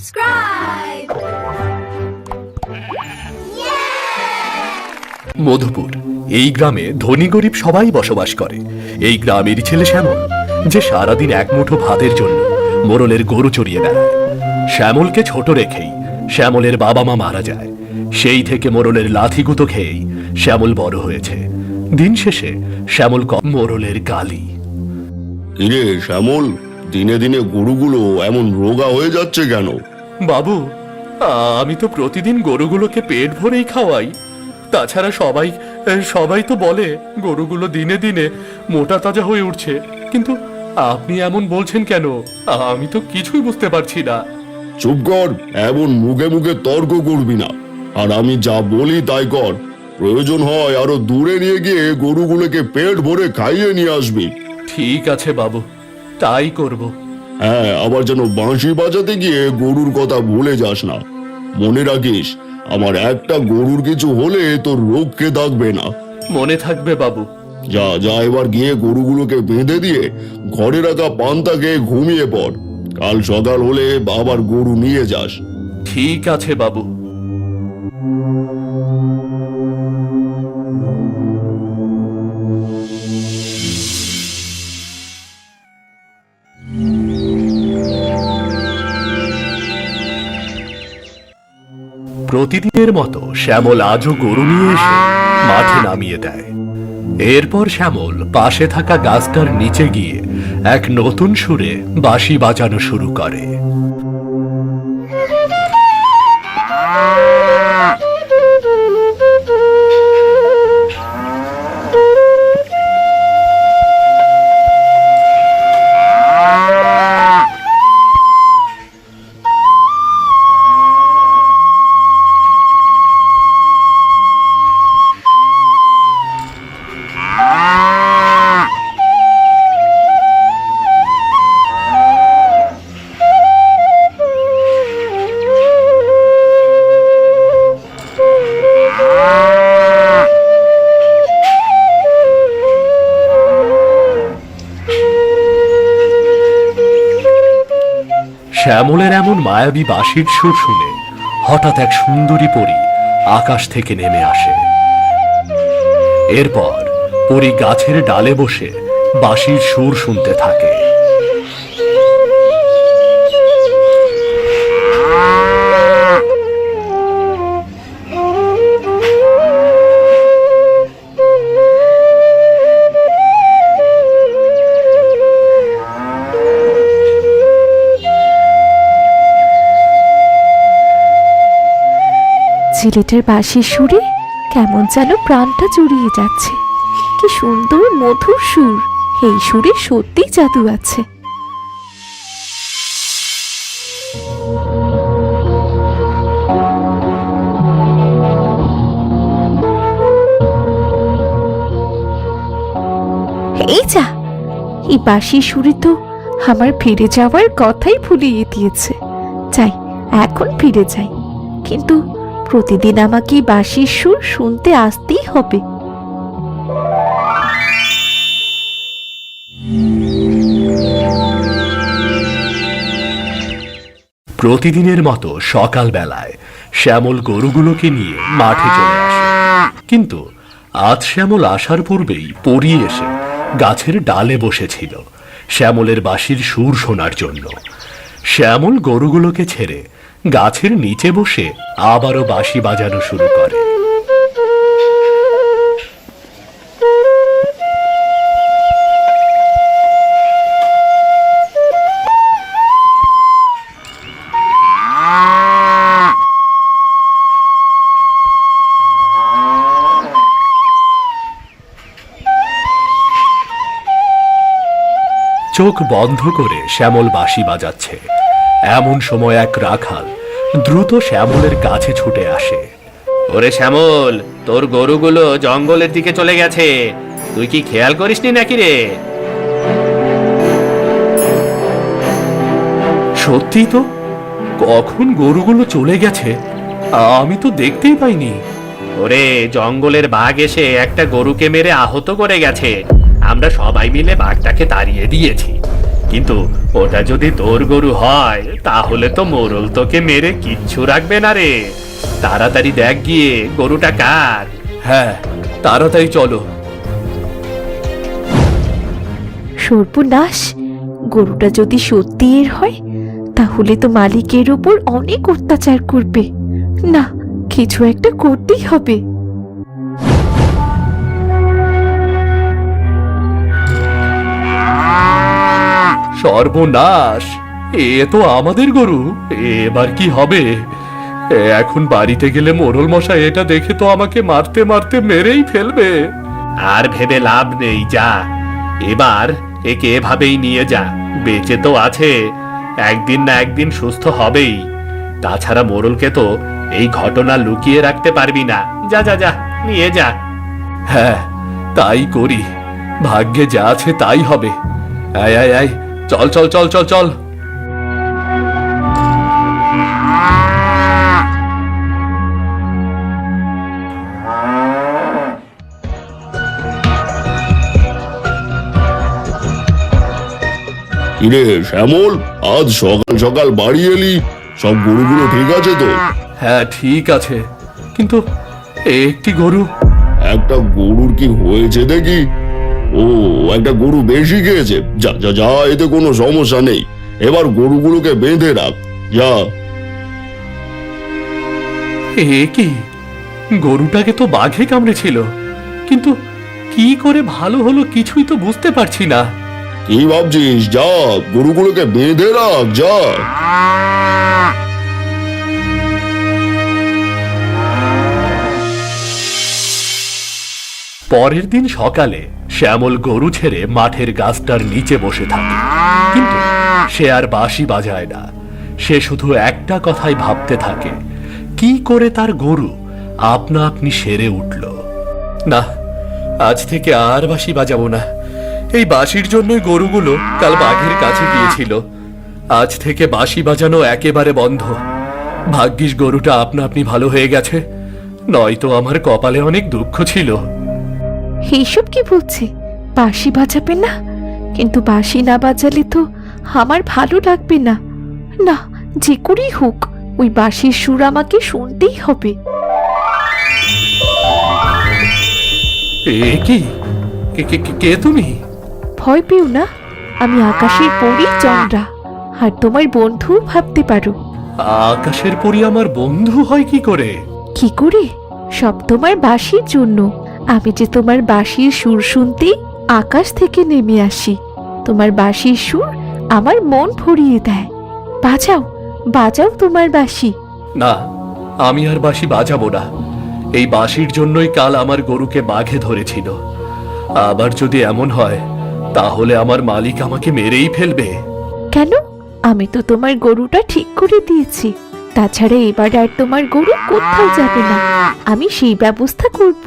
subscribe. Madhupur এই গ্রামে ধনী গরিব সবাই বসবাস করে। এই গ্রামেরই ছেলে শ্যামল যে সারাদিন এক মুঠো ভাতের জন্য মোরলের গরু চড়িয়ে বেড়ায়। শ্যামলকে ছোট রেখেই শ্যামলের বাবা মা মারা যায়। সেই থেকে মোরলের লাথিগুতো খেয়েই শ্যামল বড় হয়েছে। দিন শেষে শ্যামল ক- মোরলের গালি। শ্যামল দিনে দিনে গরুগুলো এমন রোগা হয়ে যাচ্ছে কেন? বাবু আমি তো প্রতিদিন গরুগুলোকে পেট ভরেই খাওয়াই। তাছাড়া সবাই সবাই তো বলে গরুগুলো দিনে দিনে মোটা তাজা হয়ে উঠছে। কিন্তু আপনি এমন বলছেন কেন? আমি তো কিছুই বুঝতে পারছি না। চুপ কর এমন মুখে মুখে তর্ক করবি না। আর আমি যা বলি তাই কর। প্রয়োজন হয় আরও দূরে নিয়ে গিয়ে গরুগুলোকে পেট ভরে খাইয়ে নিয়ে আসবি। ঠিক আছে বাবু তাই করব। হ্যাঁ আবার যেন বাঁশি বাজাতে গিয়ে গরুর কথা ভুলে যাস না। মনে রাখিস আমার একটা গরুর কিছু হলে তোর রোগকে থাকবে না। মনে থাকবে বাবু। যা যা এবার গিয়ে গরুগুলোকে বেঁধে দিয়ে ঘরে রাখা পান্তাকে ঘুমিয়ে পড়। কাল সকাল হলে আবার গরু নিয়ে যাস। ঠিক আছে বাবু। প্রতিদিনের মতো শ্যামল আজও গরু নিয়ে এসে মাঠে নামিয়ে দেয়। এরপর শ্যামল পাশে থাকা গাছটার নিচে গিয়ে এক নতুন সুরে বাঁশি বাজানো শুরু করে। শ্যামলের এমন মায়াবী বাঁশির সুর শুনে হঠাৎ এক সুন্দরী পরি আকাশ থেকে নেমে আসে। এরপর পরি গাছের ডালে বসে বাঁশির সুর শুনতে থাকে। ছেলেটার বাঁশির সুরে কেমন যেন প্রাণটা জুড়িয়ে যাচ্ছে। কি সুন্দর মধুর সুর। এই সুরে সত্যি জাদু আছে। এই যা, এই বাঁশির সুরে তো আমার ফিরে যাওয়ার কথাই ভুলিয়ে দিয়েছে। যাই, এখন ফিরে যাই। কিন্তু প্রতিদিন আমাকে বাঁশির সুর শুনতে আসতেই হবে। প্রতিদিনের মতো সকাল বেলায় শ্যামল গরুগুলোকে নিয়ে মাঠে চলে আসে। কিন্তু আজ শ্যামল আসার পূর্বেই পড়ি এসে গাছের ডালে বসেছিল শ্যামলের বাঁশির সুর শোনার জন্য। শ্যামল গরুগুলোকে ছেড়ে গাছের নিচে বসে আবারও বাঁশি বাজানো শুরু করে। চোখ বন্ধ করে শ্যামল বাঁশি বাজাচ্ছে। এমন সময় এক রাখাল দ্রুত শ্যামলের কাছে ছুটে আসে। ওরে শ্যামল তোর গরুগুলো জঙ্গলের দিকে চলে গেছে। তুই কি খেয়াল করিসনি নাকি রে? সত্যি তো? কখন গরুগুলো চলে গেছে? আমি তো দেখতেই পাইনি। ওরে জঙ্গলের বাঘ এসে একটা গরুকে মেরে আহত করে গেছে। আমরা সবাই মিলে বাঘটাকে তাড়িয়ে দিয়েছি। কিন্তু ওটা যদি তোর গরু হয় তাহলে তো মোরল তোকে মেরে কিচ্ছু রাখবে না রে। তাড়াতাড়ি দেখ গিয়ে গরুটা কার? হ্যাঁ তাড়াতাড়ি চলো। সর্বনাশ গরুটা যদি সত্যি এর হয় তাহলে তো মালিকের উপর অনেক অত্যাচার করবে। না কিছু একটা করতেই হবে। সর্বনাশ। এ তো আমাদের গরু, এবার কি হবে? এখন বাড়িতে গেলে মোরল মশাই এটা দেখে তো আমাকে মারতে মারতে মেরেই ফেলবে। আর ভেবে লাভ নেই, যা। এবার একে এভাবেই নিয়ে যা, বেঁচে তো আছে, একদিন না একদিন সুস্থ হবেই। তাছাড়া মোরলকে তো এই ঘটনা লুকিয়ে রাখতে পারবি না। যা যা যা, নিয়ে যা। হ্যাঁ তাই করি। ভাগ্যে যা আছে তাই হবে। আয় আয় আয় চল চল চল চল চল। কিরে শ্যামল আজ সকাল সকাল বাড়ি এলি? সব গরুগুলো ঠিক আছে তো? হ্যাঁ ঠিক আছে। কিন্তু একটি গরু। একটা গরুর কি হয়েছে দেখি? ও একটা গরু বেশি খেয়েছে। যা যা যা এতে কোনো সমস্যা নেই। এবার গরুগুলোকে বেঁধে রাখ। যা। এ কি? গরুটাকে তো বাঘে কামড়েছিল। কিন্তু কি করে ভালো হলো কিছুই তো বুঝতে পারছি না। কি ভাবছিস? যা গরুগুলোকে বেঁধে রাখ যা। পরের দিন সকালে শ্যামল গরু ছেড়ে মাঠের গাছটার নিচে বসে থাকে। কিন্তু সে আর বাঁশি বাজায় না। সে শুধু একটা কথাই ভাবতে থাকে, কি করে তার গরু আপনা আপনি সেরে উঠল? না, আজ থেকে আর বাঁশি বাজাবো না। এই বাঁশির জন্যই গরুগুলো কাল বাঘের কাছে গিয়েছিল। আজ থেকে বাঁশি বাজানো একেবারে বন্ধ। ভাগ্যিস গরুটা আপনা আপনি ভালো হয়ে গেছে। নয়তো আমার কপালে অনেক দুঃখ ছিল। এইসব কি বলছে? বাঁশি বাজাবে না? কিন্তু বাঁশি না বাজালে তো আমার ভালো লাগবে না। না যে করেই হোক ওই বাঁশির সুর আমাকে শুনতেই হবে। এ কি? কে- কে- কে- কে তুমি? ভয় পেও না আমি আকাশের পরি চন্দ্রা আর তোমার বন্ধু ভাবতে পারো। আকাশের পরি আমার বন্ধু হয় কি করে? কি করে? সব তোমার বাঁশির জন্য। আমি যে তোমার বাঁশির সুর শুনতে আকাশ থেকে নেমে আসি। তোমার বাঁশির সুর আমার মন ভরিয়ে দেয়। বাজাও বাজাও তোমার বাঁশি। না আমি আর বাঁশি বাজাবো না। এই বাঁশির জন্যই কাল আমার গরুকে বাঘে ধরেছিল। আবার যদি এমন হয় তাহলে আমার মালিক আমাকে মেরেই ফেলবে। কেন? আমি তো তোমার গরুটা ঠিক করে দিয়েছি। তাছাড়া এবার আর তোমার গরু কোথাও যাবে না। আমি সেই ব্যবস্থা করব।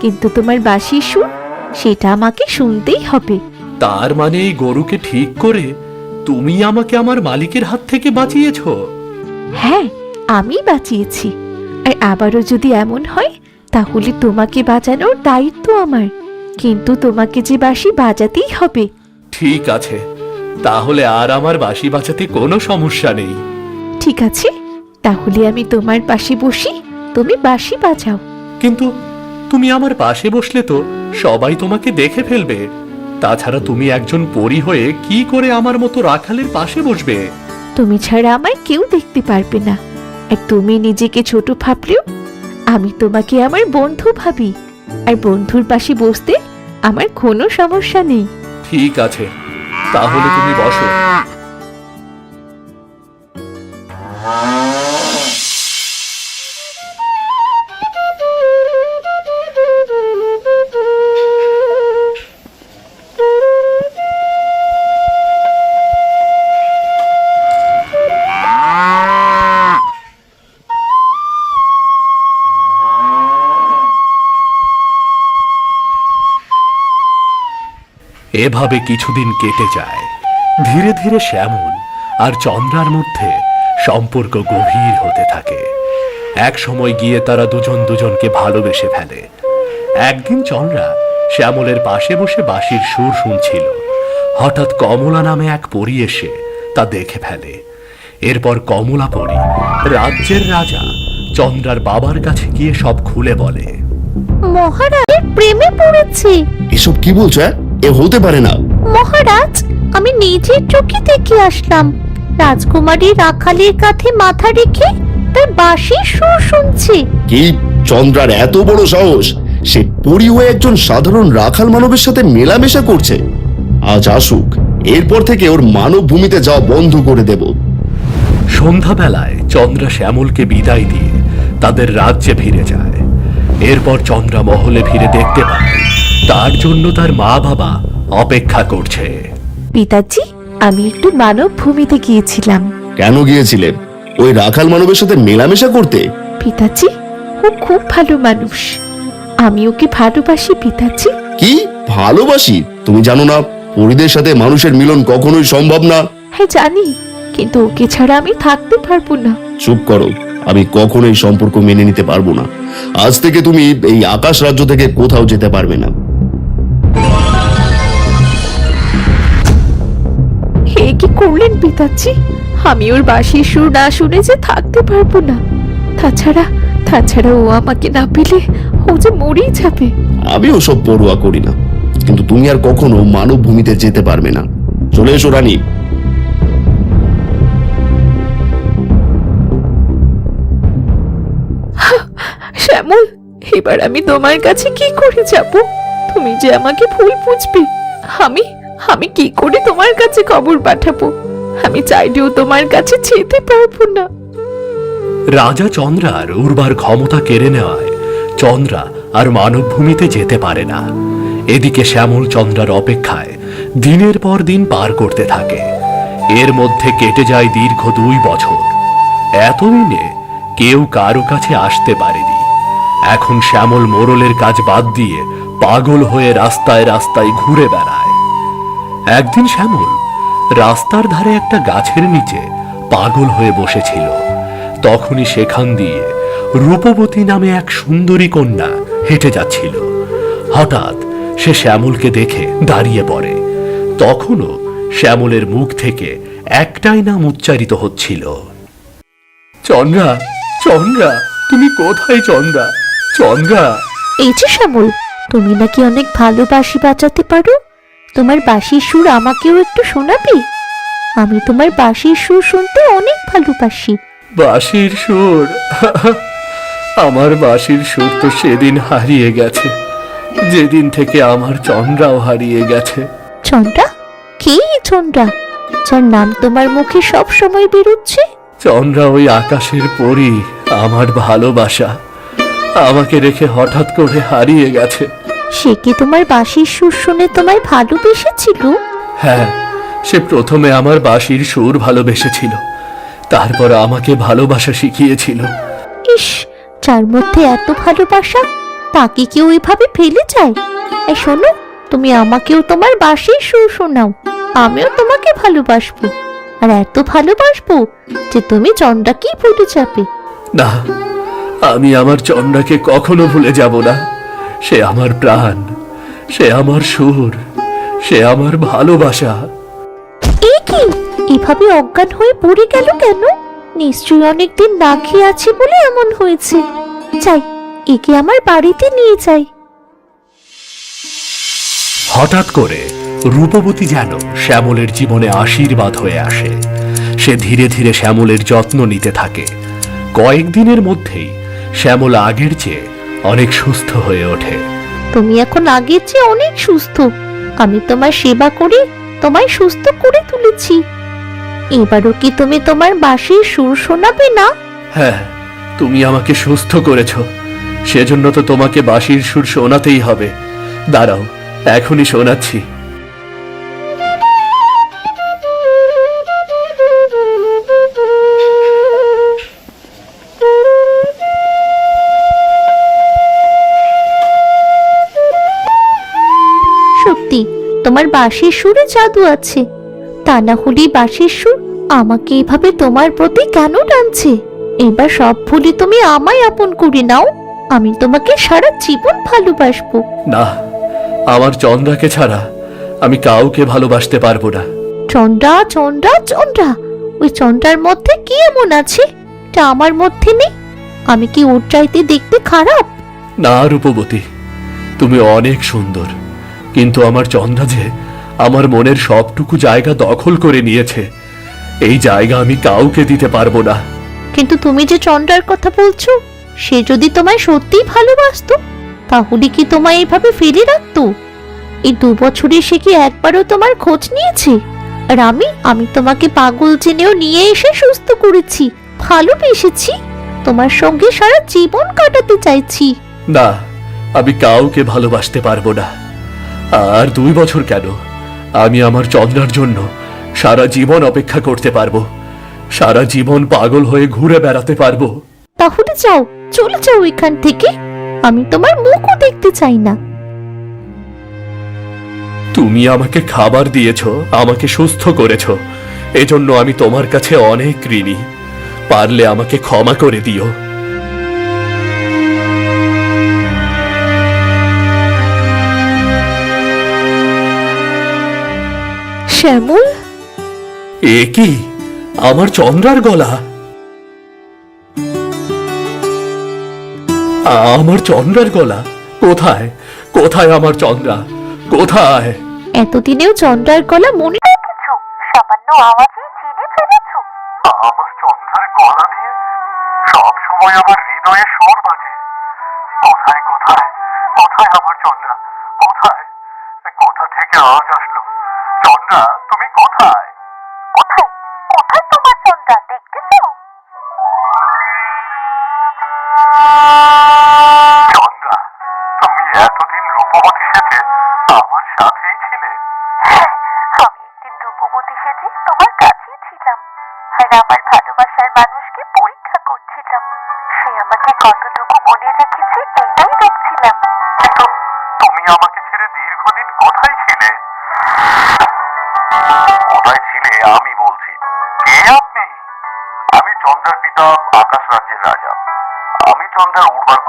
কিন্তু তোমার বাঁশির সুর সেটা আমাকে শুনতেই হবে। তার মানে এই গরুকে ঠিক করে তুমি আমাকে আমার মালিকের হাত থেকে বাঁচিয়েছো? হ্যাঁ আমি বাঁচিয়েছি। আর আবারও যদি এমন হয় তাহলে তোমাকে বাঁচানোর দায়িত্ব আমার। কিন্তু তোমাকে যে বাঁশি বাজাতেই হবে। ঠিক আছে তাহলে আর আমার বাঁশি বাঁচাতে কোনো সমস্যা নেই। ঠিক আছে তাহলে আমি তোমার পাশে বসি তুমি বাঁশি বাজাও। কিন্তু তুমি আমার পাশে বসলে তো সবাই তোমাকে দেখে ফেলবে। তাছাড়া তুমি একজন পরী হয়ে কি করে আমার মতো রাখালের পাশে বসবে? তুমি ছাড়া আমায় কেউ দেখতে পারবে না। আর তুমি নিজেকে ছোট ভাবলেও আমি তোমাকে আমার বন্ধু ভাবি। আর বন্ধুর পাশে বসতে আমার কোনো সমস্যা নেই। ঠিক আছে তাহলে তুমি বসো। এভাবে কিছুদিন কেটে যায়। ধীরে ধীরে শ্যামল আর চন্দ্রার মধ্যে সম্পর্ক গভীর হতে থাকে। এক সময় গিয়ে তারা দুজন দুজনকে ভালোবেসে ফেলে। একদিন চন্দ্রা শ্যামলের পাশে বসে বাঁশির সুর শুনছিল। হঠাৎ কমলা নামে এক পরী এসে তা দেখে ফেলে। এরপর কমলা পরী রাজ্যের রাজা চন্দ্রার বাবার কাছে গিয়ে সব খুলে বলে। মহারাজের প্রেমে পড়েছে। এসব কি বলছো? এ হতে পারে না। মহারাজ আমি নিজের চোখে দেখে আসলাম। রাজকুমারী রাখালের কাঁধে মাথা রেখে তার বাঁশির সুর শুনছে। কি? চন্দ্রার এত বড় সাহস? সে পরি হয়ে একজন সাধারণ রাখাল মানবের সাথে মেলামেশা করছে। আজ আসুক এরপর থেকে ওর মানব ভূমিতে যাওয়া বন্ধ করে দেব। সন্ধ্যাবেলায় চন্দ্রা শ্যামলকে বিদায় দিয়ে তাদের রাজ্যে ফিরে যায়। এরপর চন্দ্রা মহলে ফিরে দেখতে পায় তার জন্য তার মা বাবা অপেক্ষা করছে। পিতাজি আমি একটু মানব ভূমিতে গিয়েছিলাম। কেন গিয়েছিলেন ওই রাখাল মানবের সাথে মেলামেশা করতে? পিতাজি ও খুব ভালো মানুষ। আমি ওকে ভালোবাসি পিতাজি। কি? ভালোবাসি? তুমি জানো না পরিদের সাথে মানুষের মিলন কখনোই সম্ভব না। হ্যাঁ জানি কিন্তু ওকে ছাড়া আমি থাকতে পারব না। চুপ করো আমি কখনোই সম্পর্ক মেনে নিতে পারব না। আজ থেকে তুমি এই আকাশ রাজ্য থেকে কোথাও যেতে পারবে না। হে কি করলেন পিতাজি? আমি ওর বাঁশির সুর না শুনে যে থাকতে পারব না। তাছাড়া তাছাড়া ও আমাকে না পেলে ও যে মরেই যাবে। আমি ওসব পড়ুয়া করি না। কিন্তু তুমি আর কখনো মানব ভূমিতে যেতে পারবে না। চলে এসো রানী। শ্যামল এবার আমি তোমার কাছে কি করে যাব? তুমি যে আমাকে ভুল বুঝবে। আমি আমি কি করে তোমার কাছে খবর পাঠাবো? আমি চাইলেও তোমার কাছে যেতে পারব না। রাজা চন্দ্রার উর্বার ক্ষমতা কেড়ে নেওয়ায় চন্দ্রা আর মানবভূমিতে যেতে পারে না। এদিকে শ্যামল চন্দ্রার অপেক্ষায় দিনের পর দিন পার করতে থাকে। এর মধ্যে কেটে যায় দীর্ঘ দুই বছর। এতদিনে কেউ কারও কাছে আসতে পারেনি। এখন শ্যামল মোরলের কাজ বাদ দিয়ে পাগল হয়ে রাস্তায় রাস্তায় ঘুরে বেড়ায়। একদিন শ্যামল রাস্তার ধারে একটা গাছের নিচে পাগল হয়ে বসেছিল। তখনই সেখান দিয়ে রূপবতী নামে এক সুন্দরী কন্যা হেঁটে যাচ্ছিল। হঠাৎ সে শ্যামলকে দেখে দাঁড়িয়ে পড়ে। তখনও শ্যামলের মুখ থেকে একটাই নাম উচ্চারিত হচ্ছিল। চন্দ্রা চন্দ্রা, তুমি কোথায় চন্দ্রা? চন্দ্রা। এই যে শ্যামল, তুমি নাকি অনেক ভালোবাসি বাজাতে পারো? তোমার বাঁশির সুর আমাকেও একটু শোনাবে? আমি তোমার বাঁশির সুর শুনতে অনেক ভালোবাসি। বাঁশির সুর? আমার বাঁশির সুর তো সেদিন হারিয়ে গেছে। যেদিন থেকে আমার চন্দ্রাও হারিয়ে গেছে। চন্দ্রা? কি চন্দ্রা? যার নাম তোমার মুখে সব সময় বেরোচ্ছে? চন্দ্রা ওই আকাশের পরি আমার ভালোবাসা। আমাকে রেখে হঠাৎ করে হারিয়ে গেছে। সে কি তোমার বাঁশির সুর শুনে তোমায় ভালোবেসেছিল? হ্যাঁ সে প্রথমে আমার বাঁশির সুর ভালোবেসেছিল। তারপর আমাকে ভালোবাসা শিখিয়েছিল। ইস যার মধ্যে এত ভালোবাসা তাকে কেউ এভাবে ফেলে যায়? এই শোনো তুমি আমাকেও তোমার বাঁশির সুর শোনাও আমিও তোমাকে ভালোবাসবো। আর এত ভালোবাসবো যে তুমি চন্দ্রাকেই ভুলে যাবে। না আমি আমার চন্দ্রাকে কখনো ভুলে যাব না। সে আমার প্রাণ সে আমার সুর সে আমার ভালোবাসা। এ কি? এভাবে অজ্ঞান হয়ে পড়ে গেল কেন? নিশ্চয়ই অনেকদিন না খেয়ে আছে বলে এমন হয়েছে। যাই একে আমার বাড়িতে নিয়ে যাই। হঠাৎ করে রূপবতী যেন শ্যামলের জীবনে আশীর্বাদ হয়ে আসে। সে ধীরে ধীরে শ্যামলের যত্ন নিতে থাকে। কয়েকদিনের মধ্যেই শ্যামল আগের চেয়ে অনেক সুস্থ হয়ে ওঠে। তুমি এখন আগের চেয়ে অনেক সুস্থ। আমি তোমার সেবা করে তোমায় সুস্থ করে তুলেছি। এবারও কি তুমি তোমার বাঁশির সুর শোনাবে না? হ্যাঁ তুমি আমাকে সুস্থ করেছ। সেজন্য তো তোমাকে বাঁশির সুর শোনাতেই হবে। দাঁড়াও এখনই শোনাচ্ছি। তোমার বাঁশির সুরে জাদু আছে। তা না হলে বাঁশির সুর আমাকে এভাবে তোমার প্রতি কেন টানছে? এবার সব ভুলে তুমি আমায় আপন করে নাও। আমি তোমাকে সারা জীবন ভালোবাসবো। না আমার চন্দ্রাকে ছাড়া আমি কাউকে ভালোবাসতে পারব না। চন্দ্রা চন্দ্রা চন্দ্রা ওই চন্দ্রার মধ্যে কি এমন আছে? তা আমার মধ্যে নেই। আমি কি ওর চাইতে দেখতে খারাপ? না রূপবতী তুমি অনেক সুন্দর। কিন্তু আমার চন্দ্রা যে আমার মনের সবটুকু জায়গা দখল করে নিয়েছে এই জায়গা আমি কাউকে দিতে পারব না। কিন্তু তুমি যে চন্দ্রার কথা বলছো সে যদি তোমায় সত্যিই ভালোবাসতো তাহলে কি তোমায় এইভাবে ফেলে রাখতো? এই দু বছরে সে কি একবারও তোমার খোঁজ নিয়েছে? আর আমি আমি তোমাকে পাগল জেনেও নিয়ে এসে সুস্থ করেছি ভালোবেসেছি তোমার সঙ্গে সারা জীবন কাটাতে চাইছি। না আমি কাউকে ভালোবাসতে পারব না। আর দুই বছর কেন? আমি আমার চন্দ্রার জন্য সারা জীবন অপেক্ষা করতে পারব। সারা জীবন পাগল হয়ে ঘুরে বেড়াতে পারব। তাহলে যাও চলে যাও এখান থেকে। আমি তোমার মুখও দেখতে চাই না। তুমি আমাকে খাবার দিয়েছ আমাকে সুস্থ করেছ। এজন্য আমি তোমার কাছে অনেক ঋণী। পারলে আমাকে ক্ষমা করে দিও। শ্যামল? এ কি? আমার চন্দ্রার গলা। আমার চন্দ্রার গলা। কোথায়? কোথায় আমার চন্দ্রা? কোথায়? এতদিনেও চন্দ্রার গলা মনে রেখেছো সামান্য আওয়াজে চিনে ফেলেছো? আমার চন্দ্রার গলা দিয়ে সব সময় আমার হৃদয়ে সুর বাজে। কোথায় কোথায়? কোথায় আমার চন্দ্রা? কোথায়? কোথা থেকে আজ কোথায় ছিলে, আমি বলছি। কে আপনি? আমি চন্দ্রার পিতা আকাশ রাজ্যের রাজা। আমি চন্দ্রার উড়বার